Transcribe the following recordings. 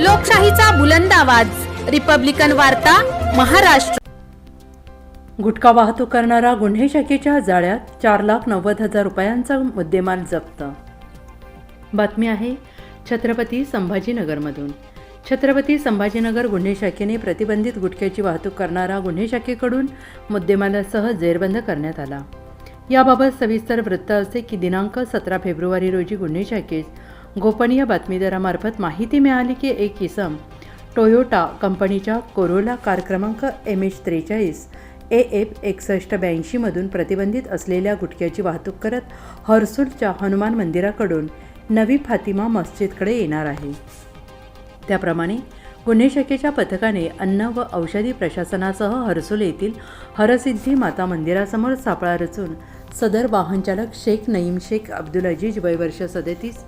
लोकशाहीचा बुलंद आवाज. रिपब्लिकन वार्ता महाराष्ट्र. गुटखा वाहतूक करणारा गुन्हे शाखेच्या जाळ्यात चार लाख नव्वद हजार रुपयांचा मुद्देमाल जप्त. बातमी आहे छत्रपती संभाजीनगरमधून. छत्रपती संभाजीनगर गुन्हे शाखेने प्रतिबंधित गुटख्याची वाहतूक करणारा गुन्हे शाखेकडून मुद्देमालासह जेरबंद करण्यात आला. याबाबत सविस्तर वृत्त असे की दिनांक सतरा फेब्रुवारी रोजी गुन्हे शाखेस गोपनीय बातमीदारामार्फत माहिती मिळाली की एक इसम टोयोटा कंपनीच्या कोरोला कार क्रमांक एम एच त्रेचाळीस ए एफ एकसष्ट ब्याऐंशीमधून प्रतिबंधित असलेल्या गुटख्याची वाहतूक करत हर्सुलच्या हनुमान मंदिराकडून नवी फातिमा मस्जिदकडे येणार आहे. त्याप्रमाणे गुन्हे शाखेच्या पथकाने अन्न व औषधी प्रशासनासह हर्सुल येथील हरसिद्धी माता मंदिरासमोर सापळा रचून सदर वाहनचालक शेख नईम शेख अब्दुल अजीज वय वर्ष सदतीस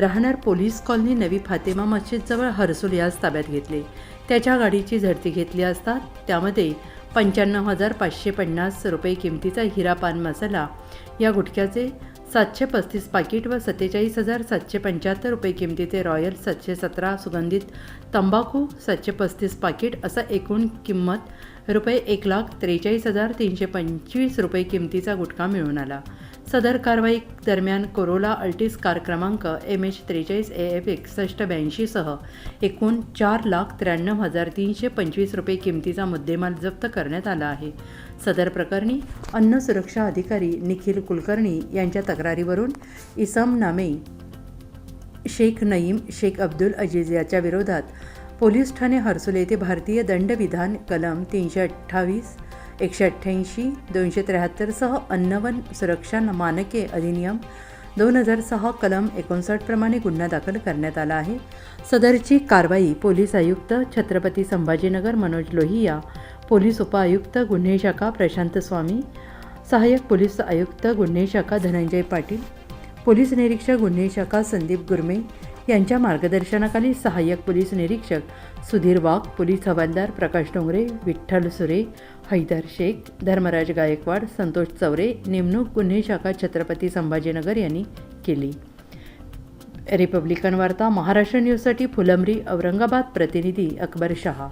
राहणार पोलीस कॉलनी नवी फातेमा मस्जिदजवळ हर्सुल यास ताब्यात घेतले. त्याच्या गाडीची झडती घेतली असता त्यामध्ये पंच्याण्णव हजार पाचशे पन्नास रुपये किमतीचा हिरा पान मसाला या गुटख्याचे सातशे पस्तीस पाकिट व सत्तेचाळीस हजार सातशे पंच्याहत्तर रुपये किमतीचे रॉयल सातशे सतरा सुगंधित तंबाखू सातशे पस्तीस पाकिट असा एकूण किंमत रुपये एक लाख त्रेचाळीस हजार तीनशे पंचवीस रुपये किमतीचा गुटखा मिळून आला. सदर कारवाई दरम्यान कोरोला अल्टिस कार क्रमांक एम एच त्रेचाळीस ए एफ एकसष्ट ब्याऐंशीसह एकूण चार लाख त्र्याण्णव हजार तीनशे पंचवीस रुपये किमतीचा मुद्देमाल जप्त करण्यात आला आहे. सदर प्रकरणी अन्न सुरक्षा अधिकारी निखिल कुलकर्णी यांच्या तक्रारीवरून इसम नामे शेख नईम शेख अब्दुल अजीज याच्या विरोधात पोलीस ठाणे हर्सुल येथे भारतीय दंडविधान कलम तीनशे अठ्ठावीस एकशे अठ्ठ्याऐंशी दोनशे त्र्याहत्तरसह अन्नवन सुरक्षा मानके अधिनियम दोन हजार सहा कलम एकोणसाठ प्रमाणे गुन्हा दाखल करण्यात आला आहे. सदरची कारवाई पोलीस आयुक्त छत्रपती संभाजीनगर मनोज लोहिया पोलीस उपआयुक्त गुन्हे शाखा प्रशांत स्वामी सहाय्यक पोलीस आयुक्त गुन्हे शाखा धनंजय पाटील पोलीस निरीक्षक गुन्हे शाखा संदीप गुरमे यांच्या मार्गदर्शनाखाली सहाय्यक पोलीस निरीक्षक सुधीर वाघ पोलीस हवालदार प्रकाश डोंगरे विठ्ठल सुरे हैदर शेख धर्मराज गायकवाड संतोष चौरे नेमणूक गुन्हे शाखा छत्रपती संभाजीनगर यांनी केली. रिपब्लिकन वार्ता महाराष्ट्र न्यूजसाठी फुलंब्री औरंगाबाद प्रतिनिधी अकबर शहा.